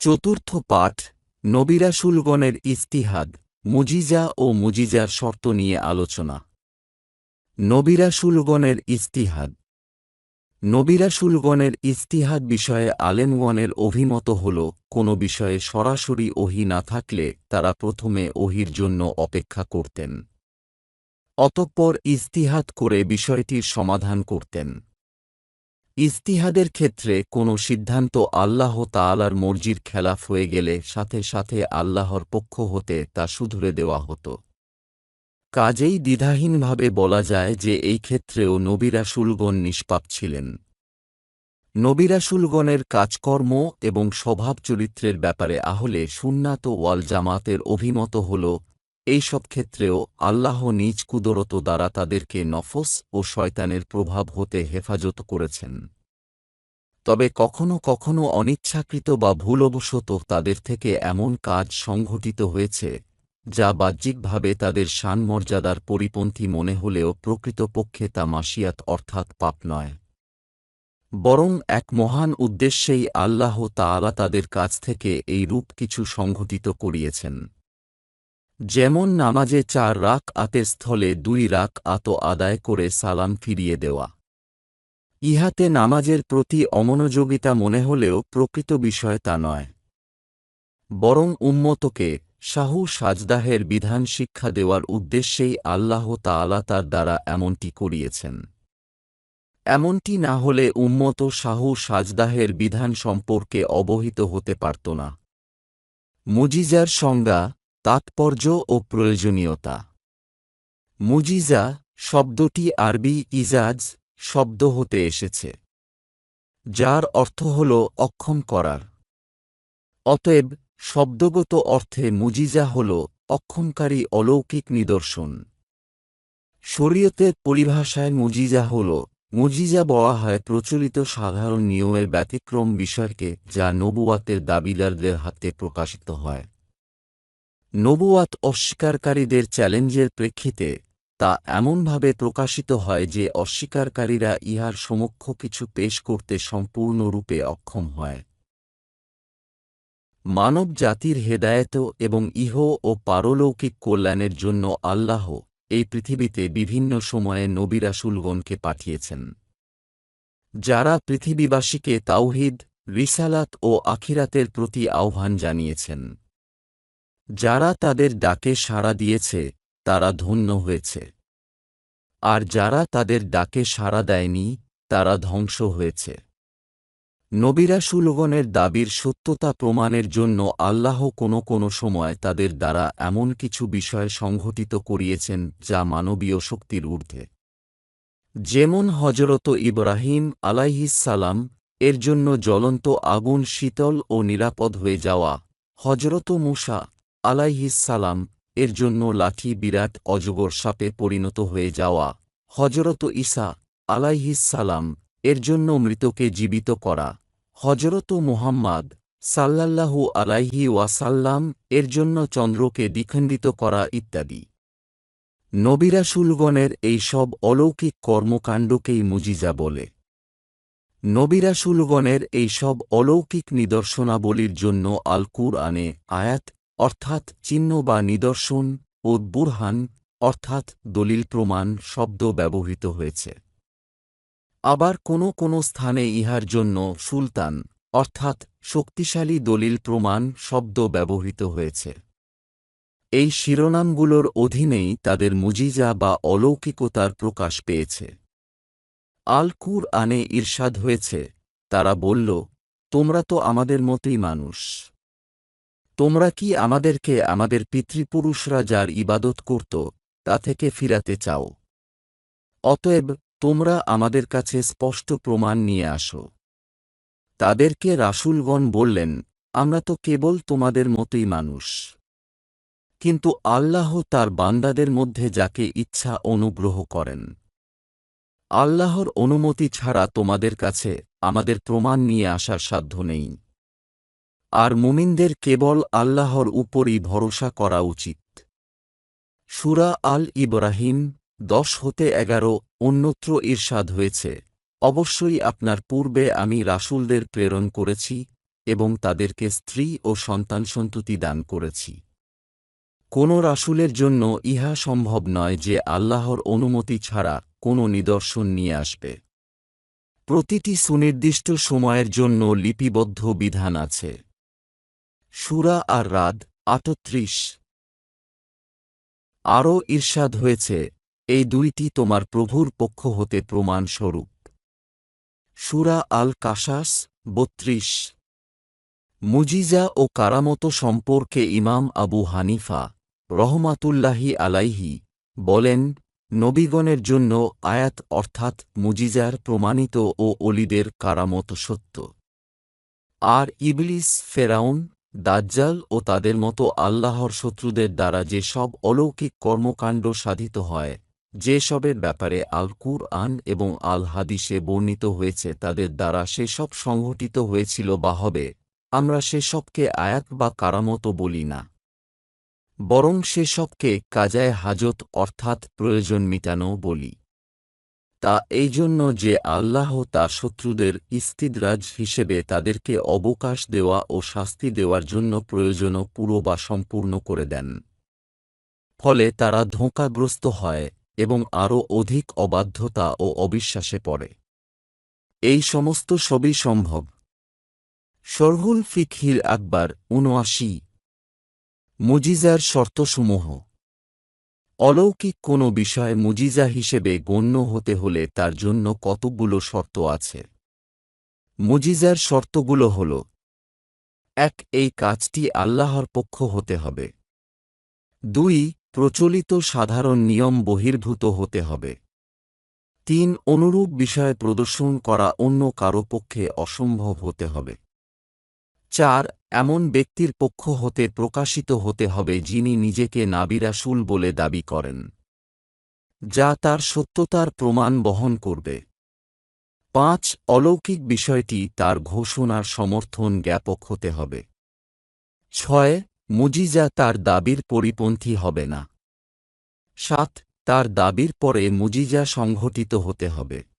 চতুর্থ পাঠ নবিরাসুলগণের ইস্তিহাদ, মুজিজা ও মুজিজার শর্ত নিয়ে আলোচনা। নবিরাসুলগণের ইস্তিহাদ। নবিরাসুলগণের ইস্তিহাদ বিষয়ে আলেমগণের অভিমত হল, কোনো বিষয়ে সরাসরি ওহি না থাকলে তারা প্রথমে ওহির জন্য অপেক্ষা করতেন। অতঃপর ইস্তিহাদ করে বিষয়টির সমাধান করতেন। ইস্তিহাদের ক্ষেত্রে কোনো সিদ্ধান্ত আল্লাহ তাআলার মর্জির খেলাফ হয়ে গেলে সাথে সাথে আল্লাহর পক্ষ হতে তা শুধরে দেওয়া হতো। কাজেই দ্বিধাহীনভাবে বলা যায় যে এই ক্ষেত্রেও নবিরাসুলগণ নিষ্পাপ ছিলেন। নবিরাসুলগণের কাজকর্ম এবং স্বভাব চরিত্রের ব্যাপারে আহলে সুন্নাত ওয়াল জামাতের অভিমত হল এইসব ক্ষেত্রেও আল্লাহ নিজ কুদরত দ্বারা তাদেরকে নফস ও শয়তানের প্রভাব হতে হেফাজত করেছেন। তবে কখনো কখনো অনিচ্ছাকৃত বা ভুলবশত তাদের থেকে এমন কাজ সংঘটিত হয়েছে, যা বাহ্যিকভাবে তাদের শানমর্যাদার পরিপন্থী মনে হলেও প্রকৃতপক্ষে তা মাসিয়াত অর্থাৎ পাপ নয়। বরং এক মহান উদ্দেশ্যেই আল্লাহ তা তাআলা তাদের কাছ থেকে এই রূপ কিছু সংঘটিত করিয়েছেন। যেমন নামাজে চার রাক আতের স্থলে দুই রাক আত আদায় করে সালাম ফিরিয়ে দেওয়া। ইহাতে নামাজের প্রতি অমনোযোগিতা মনে হলেও প্রকৃত বিষয় তা নয়। বরং উম্মতকে শাহু সাজদাহের বিধান শিক্ষা দেওয়ার উদ্দেশ্যেই আল্লাহ তাআলা তার দ্বারা এমনটি করিয়েছেন। এমনটি না হলে উম্মত শাহু সাজদাহের বিধান সম্পর্কে অবহিত হতে পারত না। মুজিজার সংজ্ঞা তাৎপর্য ও প্রয়োজনীয়তা। মুজিজা শব্দটি আরবি ইজাজ শব্দ হতে এসেছে, যার অর্থ হল অক্ষম করার। অতএব, শব্দগত অর্থে মুজিজা হল অক্ষমকারী অলৌকিক নিদর্শন। শরীয়তের পরিভাষায় মুজিজা হল, মুজিজা বলা হয় প্রচলিত সাধারণ নিয়মের ব্যতিক্রম বিষয়কে যা নবুয়াতের দাবিদারদের হাতে প্রকাশিত হয়। নবুয়াত অস্বীকারীদের চ্যালেঞ্জের প্রেক্ষিতে, তা এমনভাবে প্রকাশিত হয় যে অস্বীকারীরা ইহার সমক্ষ কিছু পেশ করতে সম্পূর্ণরূপে অক্ষম হয়। মানব জাতির হেদায়েত এবং ইহ ও পারলৌকিক কল্যাণের জন্য আল্লাহ এই পৃথিবীতে বিভিন্ন সময়ে নবিরাসুলগণকে পাঠিয়েছেন। যারা পৃথিবীবাসীকে তাওহিদ, রিসালাত ও আখিরাতের প্রতি আহ্বান জানিয়েছেন। যারা তাদের ডাকে সাড়া দিয়েছে, তারা ধন্য হয়েছে। আর যারা তাদের ডাকে সাড়া দেয়নি, তারা ধ্বংস হয়েছে। নবিরাসুলগণের দাবির সত্যতা প্রমাণের জন্য আল্লাহ কোনো কোনো সময় তাদের দ্বারা এমন কিছু বিষয় সংঘটিত করিয়েছেন, যা মানবীয় শক্তির ঊর্ধ্বে। যেমন হজরত ইব্রাহিম আলাইহিসালাম এর জন্য জ্বলন্ত আগুন শীতল ও নিরাপদ হয়ে যাওয়া। হজরত মুসা আলাইহিসালাম এর জন্য লাঠি বিরাট অজগর সাপে পরিণত হয়ে যাওয়া। হজরত ঈসা আলাইহিসালাম এর জন্য মৃতকে জীবিত করা। হজরত মুহাম্মদ সাল্লাল্লাহু আলাইহি ওয়াসাল্লাম, এর জন্য চন্দ্রকে দ্বিখণ্ডিত করা ইত্যাদি। নবিরাসুলগণের এই সব অলৌকিক কর্মকাণ্ডকেই মুজিজা বলে। নবিরাসুলগণের এই সব অলৌকিক নিদর্শনাবলীর জন্য আল কুরআনে আয়াত অর্থাৎ চিহ্ন বা নিদর্শন ও বুরহান, অর্থাৎ দলিল প্রমাণ শব্দ ব্যবহৃত হয়েছে। আবার কোনো কোনো স্থানে ইহার জন্য সুলতান, অর্থাৎ শক্তিশালী দলিল প্রমাণ শব্দ ব্যবহৃত হয়েছে। এই শিরোনামগুলোর অধীনেই তাদের মুজিজা বা অলৌকিকতার প্রকাশ পেয়েছে। আল কুর আনে ঈর্ষাদ হয়েছে, তারা বলল, তোমরা তো আমাদের মতোই মানুষ। তোমরা কি আমাদেরকে আমাদের পিতৃপুরুষরা যার ইবাদত করত, তা থেকে ফিরাতে চাও? অতএব, তোমরা আমাদের কাছে স্পষ্ট প্রমাণ নিয়ে আসো। তাদেরকে রাসুলগণ বললেন, আমরা তো কেবল তোমাদের মতোই মানুষ। কিন্তু আল্লাহ তার বান্দাদের মধ্যে যাকে ইচ্ছা অনুগ্রহ করেন। আল্লাহর অনুমতি ছাড়া তোমাদের কাছে আমাদের প্রমাণ নিয়ে আসার সাধ্য নেই। আর মুমিনদের কেবল আল্লাহর উপরই ভরসা করা উচিত। সুরা আল ইব্রাহিম দশ হতে এগারো অন্যত্র ঈর্ষাদ হয়েছে। অবশ্যই আপনার পূর্বে আমি রাসুলদের প্রেরণ করেছি এবং তাদেরকে স্ত্রী ও সন্তানসন্ততি দান করেছি। কোন রাসুলের জন্য ইহা সম্ভব নয় যে আল্লাহর অনুমতি ছাড়া কোনো নিদর্শন নিয়ে আসবে। প্রতিটি সুনির্দিষ্ট সময়ের জন্য লিপিবদ্ধ বিধান আছে। সুরা আর রাদ আটত্রিশ। আরও ঈর্ষাদ হয়েছে, এই দুইটি তোমার প্রভুর পক্ষ হতে প্রমাণস্বরূপ। সুরা আল কাসাস বত্রিশ। মুজিজা ও কারামত সম্পর্কে ইমাম আবু হানিফা রহমাতুল্লাহি আলাইহি বলেন, নবীগণের জন্য আয়াত অর্থাৎ মুজিজার প্রমাণিত ও অলিদের কারামত সত্য। আর ইবলিস, ফেরাউন দাজ্জাল ও তাদের মতো আল্লাহর শত্রুদের দ্বারা যে সব অলৌকিক কর্মকাণ্ড সাধিত হয়, যে সবের ব্যাপারে আল কুরআন এবং আল হাদিসে বর্ণিত হয়েছে, তাদের দ্বারা সেসব সংঘটিত হয়েছিল বা হবে। আমরা সেসবকে আয়াত বা কারামতো বলি না। বরং সেসবকে কাজায় হাজত অর্থাৎ প্রয়োজন মিটানো বলি। তা এই জন্য যে আল্লাহ তা শত্রুদের ইস্তিদরাজ হিসেবে তাদেরকে অবকাশ দেওয়া ও শাস্তি দেওয়ার জন্য প্রয়োজনও পুরো বা সম্পূর্ণ করে দেন। ফলে তারা ধোঁকাগ্রস্ত হয় এবং আরও অধিক অবাধ্যতা ও অবিশ্বাসে পড়ে। এই সমস্ত সবই সম্ভব। শরহুল ফিকহির আকবর উনআশি মুজিজার শর্তসমূহ। অলৌকিক কোনো বিষয় মুজিজা হিসেবে গণ্য হতে হলে তার জন্য কতগুলো শর্ত আছে। মুজিজার শর্তগুলো হল, এক, এই কাজটি আল্লাহর পক্ষ হতে হবে। দুই, প্রচলিত সাধারণ নিয়ম বহির্ভূত হতে হবে। তিন, অনুরূপ বিষয় প্রদর্শন করা অন্য কারও পক্ষে অসম্ভব হতে হবে। চার, এমন ব্যক্তির পক্ষ হতে প্রকাশিত হতে হবে যিনি নিজেকে নাবিরাসুল বলে দাবি করেন, যা তার সত্যতার প্রমাণ বহন করবে। পাঁচ, অলৌকিক বিষয়টি তার ঘোষণার সমর্থন জ্ঞাপক হতে হবে। ছয়, মুজিজা তার দাবির পরিপন্থী হবে না। সাত, তার দাবির পরে মুজিজা সংঘটিত হতে হবে।